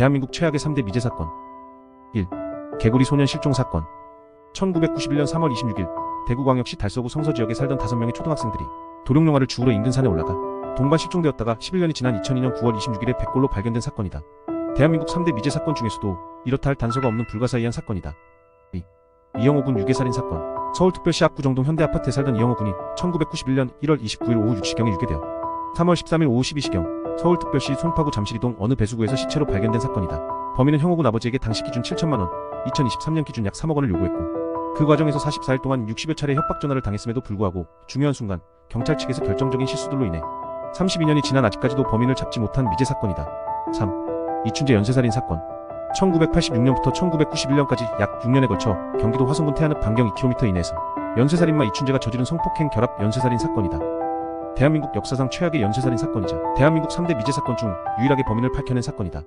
대한민국 최악의 3대 미제 사건 1. 개구리 소년 실종 사건 1991년 3월 26일 대구광역시 달서구 성서 지역에 살던 5명의 초등학생들이 도룡영화를 주우러 인근 산에 올라가 동반 실종되었다가 11년이 지난 2002년 9월 26일에 백골로 발견된 사건이다. 대한민국 3대 미제 사건 중에서도 이렇다 할 단서가 없는 불가사의한 사건이다. 2. 이영호 군 유괴살인 사건 서울특별시 압구정동 현대아파트에 살던 이영호 군이 1991년 1월 29일 오후 6시경에 유괴되어 3월 13일 오후 12시경 서울특별시 송파구 잠실이동 어느 배수구에서 시체로 발견된 사건이다. 범인은 형호 군 아버지에게 당시 기준 7천만 원, 2023년 기준 약 3억 원을 요구했고 그 과정에서 44일 동안 60여 차례 협박 전화를 당했음에도 불구하고 중요한 순간 경찰 측에서 결정적인 실수들로 인해 32년이 지난 아직까지도 범인을 잡지 못한 미제 사건이다. 3. 이춘재 연쇄살인 사건 1986년부터 1991년까지 약 6년에 걸쳐 경기도 화성군 태안읍 반경 2km 이내에서 연쇄살인마 이춘재가 저지른 성폭행 결합 연쇄살인 사건이다. 대한민국 역사상 최악의 연쇄살인 사건이자 대한민국 3대 미제 사건 중 유일하게 범인을 밝혀낸 사건이다.